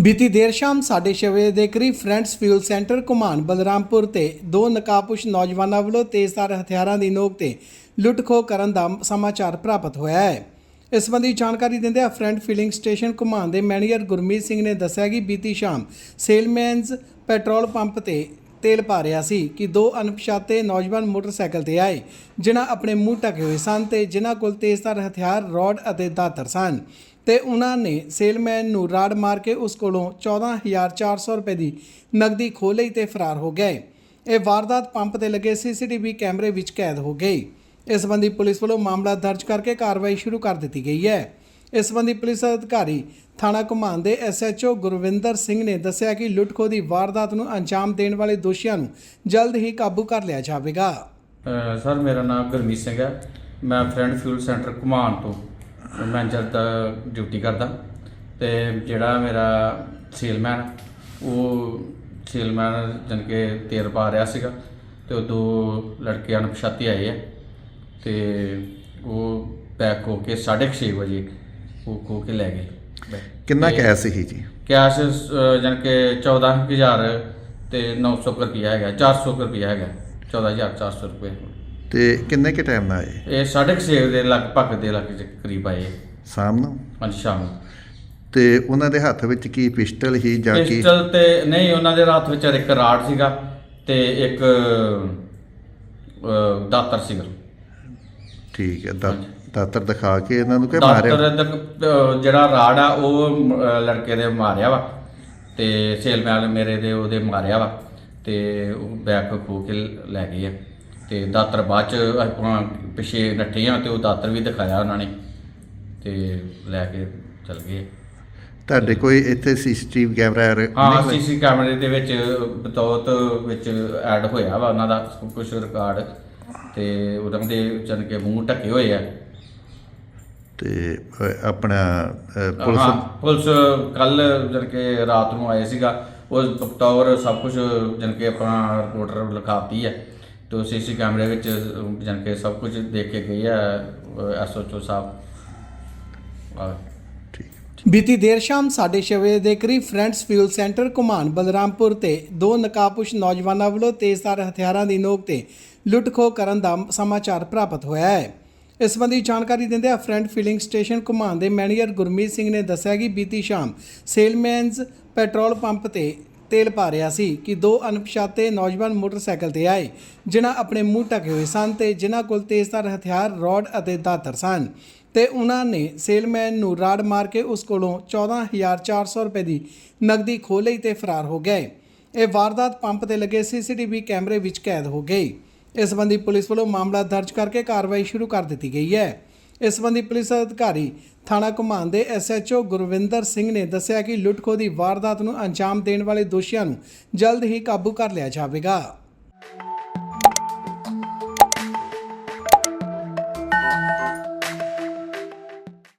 ਬੀਤੀ ਦੇਰ ਸ਼ਾਮ 6:30 ਵਜੇ ਦੇ ਕਰੀਬ friends fuel centre Ghuman Balrampur ਤੇ ਦੋ ਨਕਾਬਪੋਸ਼ ਨੌਜਵਾਨਾਂ ਵੱਲੋਂ ਤੇਜ਼ਧਾਰ ਹਥਿਆਰਾਂ ਦੀ ਨੋਕ ਤੇ ਲੁੱਟ-ਖੋਹ ਕਰਨ ਦਾ ਸਮਾਚਾਰ ਪ੍ਰਾਪਤ ਹੋਇਆ ਹੈ। ਇਸ ਸੰਬੰਧੀ ਜਾਣਕਾਰੀ ਦਿੰਦਿਆਂ ਫਰੈਂਡ ਫਿਲਿੰਗ ਸਟੇਸ਼ਨ ਘੁਮਾਨ ਦੇ ਮੈਨੇਜਰ ਗੁਰਮੀਤ ਸਿੰਘ ਨੇ ਦੱਸਿਆ ਕਿ ਬੀਤੀ ਸ਼ਾਮ ਸੇਲਮੈਨਸ ਪੈਟਰੋਲ ਪੰਪ ਤੇ ਤੇਲ ਪਾ ਰਿਹਾ ਸੀ ਕਿ ਦੋ ਅਣਪਛਾਤੇ ਨੌਜਵਾਨ ਮੋਟਰਸਾਈਕਲ ਤੇ ਆਏ, ਜਿਨ੍ਹਾਂ ਆਪਣੇ ਮੂੰਹ ਢਕੇ ਹੋਏ ਸਨ ਤੇ ਜਿਨ੍ਹਾਂ ਕੋਲ ਤੇਜ਼ਧਾਰ ਹਥਿਆਰ, ਰੋਡ ਅਤੇ ਦਾਤਰ ਸਨ। ਤੇ ਉਹਨਾਂ ਨੇ ਸੇਲਮੈਨ ਨੂੰ ਰਾੜ ਮਾਰ ਕੇ ਉਸ ਕੋਲੋਂ 14400 ਰੁਪਏ ਦੀ ਨਕਦੀ ਖੋਹ ਲਈ ਤੇ ਫਰਾਰ ਹੋ ਗਏ। ਇਹ ਵਾਰਦਾਤ ਪੰਪ ਤੇ ਲੱਗੇ ਸੀਸੀਟੀਵੀ ਕੈਮਰੇ ਵਿੱਚ ਕੈਦ ਹੋ ਗਈ। ਇਸ ਸੰਬੰਧੀ ਪੁਲਿਸ ਵੱਲੋਂ ਮਾਮਲਾ ਦਰਜ ਕਰਕੇ ਕਾਰਵਾਈ ਸ਼ੁਰੂ ਕਰ ਦਿੱਤੀ ਗਈ ਹੈ। ਇਸ ਸੰਬੰਧੀ ਪੁਲਿਸ ਅਧਿਕਾਰੀ ਥਾਣਾ ਘੁਮਾਨ ਦੇ ਐਸਐਚਓ ਗੁਰਵਿੰਦਰ ਸਿੰਘ ਨੇ ਦੱਸਿਆ ਕਿ ਲੁੱਟਖੋ ਦੀ ਵਾਰਦਾਤ ਨੂੰ ਅੰਜਾਮ ਦੇਣ ਵਾਲੇ ਦੋਸ਼ੀਆਂ ਨੂੰ ਜਲਦ ਹੀ ਕਾਬੂ ਕਰ ਲਿਆ ਜਾਵੇਗਾ। ਸਰ, ਮੇਰਾ ਨਾਮ ਗੁਰਮੀਤ ਸਿੰਘ ਹੈ। ਮੈਂ ਫਰੈਂਡ ਫਿਊਲ ਸੈਂਟਰ ਘੁਮਾਨ ਤੋਂ ਮੈਨੇਜਰ ਦਾ ਡਿਊਟੀ ਕਰਦਾ। ਤੇ ਜਿਹੜਾ ਮੇਰਾ ਸੇਲਮੈਨ, ਉਹ ਸੇਲਮੈਨ ਜਨ ਕੇ ਤੇਰ ਪਾ ਰਿਹਾ ਸੀਗਾ ਤੇ ਉਹ ਦੋ ਲੜਕੇ ਅਣਪਛਾਤੇ ਆਏ ਆ। ਤੇ ਉਹ ਪੈਕ ਹੋ ਕੇ 6:30 ਵਜੇ ਉਹ ਖੋ ਕੇ ਲੈ ਗਏ। ਕਿੰਨਾ ਕੈਸ਼ ਸੀ ਜੀ? ਕੈਸ਼ ਜਨ ਕੇ 14000 ਤੇ 900 ਰੁਪਇਆ ਹੈਗਾ 400 ਰੁਪਇਆ ਹੈਗਾ 14400 ਰੁਪਏ। ਤੇ ਕਿੰਨੇ ਕੇ ਟਾਈਮ ਨਾਲ ਆਏ? ਇਹ 6:30 ਦੇ ਲਗਭਗ ਦੇ ਲੱਗ ਦੇ ਕਰੀਬ ਆਏ। ਸ਼ਾਮ ਨੂੰ? ਪੰਜ ਸ਼ਾਮ ਨੂੰ। ਤੇ ਉਹਨਾਂ ਦੇ ਹੱਥ ਵਿੱਚ ਕੀ ਪਿਸਟਲ ਹੀ ਜਾਂ ਕੀ? ਪਿਸਟਲ ਤੇ ਨਹੀਂ ਉਹਨਾਂ ਦੇ ਹੱਥ ਵਿੱਚ ਇੱਕ ਰਾੜ ਸੀਗਾ ਤੇ ਇੱਕ ਦਾਤਰ ਸੀਗਾ। ਠੀਕ ਹੈ ਦਾ- ਦਾਤਰ ਦਿਖਾ ਕੇ ਇਹਨਾਂ ਨੂੰ ਕਿ ਮਾਰਿਆ। ਦਾਤਰ ਤੱਕ ਅਹ, ਜਿਹੜਾ ਰਾੜ ਆ ਉਹ ਅਹ, ਲੜਕੇ ਦੇ ਮਾਰਿਆ ਵਾ। ਤੇ ਸੇਲਮੈਨ ਮੇਰੇ ਦੇ ਉਹਦੇ ਮਾਰਿਆ ਵਾ। ਤੇ ਉਹ ਬੈਗ ਖੋ ਕੇ ਲੈ ਗਏ ਆ। ਤੇ ਦਾਤਰ ਬਾਅਦ ਚ ਆਪਾਂ ਪਿਛੇ ਨੱਠੇ ਆ ਤੇ ਉਹ ਦਾਤਰ ਵੀ ਦਿਖਾਇਆ ਉਹਨਾਂ ਨੇ। ਤੇ ਲੈ ਕੇ ਚਲ ਗਏ। ਤੁਹਾਡੇ ਕੋਈ ਇੱਥੇ ਸੀਸੀਟੀਵੀ ਕੈਮਰਾ ਹਾਂ ਨਹੀਂ ਸੀਸੀ ਕੈਮਰੇ ਦੇ ਵਿੱਚ ਬਤੌਤ ਵਿੱਚ ਐਡ ਹੋਇਆ ਵਾ ਉਹਨਾਂ ਦਾ ਕੁਝ ਰਿਕਾਰਡ। ਤੇ ਉਹਨਾਂ ਦੇ ਚਨ ਕੇ ਮੂੰਹ ਢੱਕੇ ਹੋਏ ਆ। ਤੇ ਆਪਣਾ ਅ, ਪੁਲਿਸ ਹਾਂ ਪੁਲਿਸ ਕੱਲ ਜਨ ਕੇ ਰਾਤ ਨੂੰ ਆਏ ਸੀਗਾ। ਉਹ ਬਤੌਰ ਸਭ ਕੁਝ ਜਨ ਕੇ ਆਪਣਾ ਰਿਪੋਰਟਰ ਲਿਖਾਤੀ ਹੈ ਤੇ ਸੀਸੀ ਕੈਮਰੇ ਵਿੱਚ ਜਨ ਕੇ ਸਭ ਕੁਝ ਦੇਖ ਕੇ ਗਏ ਆ ਐਸਓਚਓ ਸਾਹਿਬ। ਆ ਬੀਤੀ ਦੇਰ ਸ਼ਾਮ 6:30 ਵਜੇ ਦੇ ਕਰੀਬ friends fuel centre Ghuman Balrampur ਤੇ ਦੋ ਨਕਾਬਪੋਸ਼ ਨੌਜਵਾਨਾਂ ਵੱਲੋਂ ਤੇਜ਼ਧਾਰ ਹਥਿਆਰਾਂ ਦੀ ਨੋਕ ਤੇ ਲੁੱਟ-ਖੋਹ ਕਰਨ ਦਾ ਸਮਾਚਾਰ ਪ੍ਰਾਪਤ ਹੋਇਆ ਹੈ। ਇਸ ਸੰਬੰਧੀ ਜਾਣਕਾਰੀ ਦਿੰਦਿਆਂ ਫਰੈਂਡ ਫਿਲਿੰਗ ਸਟੇਸ਼ਨ ਘੁਮਾਨ ਦੇ ਮੈਨੇਜਰ ਗੁਰਮੀਤ ਸਿੰਘ ਨੇ ਦੱਸਿਆ ਕਿ ਬੀਤੀ ਸ਼ਾਮ ਸੇਲਮੈਨਸ ਪੈਟਰੋਲ ਪੰਪ ਤੇ ਤੇਲ ਪਾ ਰਿਹਾ ਸੀ ਕਿ ਦੋ ਅਣਪਛਾਤੇ ਨੌਜਵਾਨ ਮੋਟਰਸਾਈਕਲ ਤੇ ਆਏ, ਜਿਨ੍ਹਾਂ ਆਪਣੇ ਮੂੰਹ ਢਕੇ ਹੋਏ ਸਨ ਤੇ ਜਿਨ੍ਹਾਂ ਕੋਲ ਤੇਜ਼ਧਾਰ ਹਥਿਆਰ, ਰੋਡ ਅਤੇ ਦਾਤਰ ਸਨ। ਤੇ ਉਹਨਾਂ ਨੇ ਸੇਲਮੈਨ ਨੂੰ ਰਾੜ ਮਾਰ ਕੇ ਉਸ ਕੋਲੋਂ 14400 ਰੁਪਏ ਦੀ ਨਕਦੀ ਖੋਹ ਲਈ ਤੇ ਫਰਾਰ ਹੋ ਗਏ। ਇਹ ਵਾਰਦਾਤ ਪੰਪ ਤੇ ਲੱਗੇ ਸੀਸੀਟੀਵੀ ਕੈਮਰੇ ਵਿੱਚ ਕੈਦ ਹੋ ਗਈ। ਇਸ ਸੰਬੰਧੀ ਪੁਲਿਸ ਵੱਲੋਂ ਮਾਮਲਾ ਦਰਜ ਕਰਕੇ ਕਾਰਵਾਈ ਸ਼ੁਰੂ ਕਰ ਦਿੱਤੀ ਗਈ ਹੈ। ਇਸ ਸੰਬੰਧੀ ਪੁਲਿਸ ਅਧਿਕਾਰੀ ਥਾਣਾ ਘੁਮਾਨ ਦੇ ਐਸਐਚਓ ਗੁਰਵਿੰਦਰ ਸਿੰਘ ਨੇ ਦੱਸਿਆ ਕਿ ਲੁੱਟਖੋ ਦੀ ਵਾਰਦਾਤ ਨੂੰ ਅੰਜਾਮ ਦੇਣ ਵਾਲੇ ਦੋਸ਼ੀਆਂ ਨੂੰ ਜਲਦ ਹੀ ਕਾਬੂ ਕਰ ਲਿਆ ਜਾਵੇਗਾ।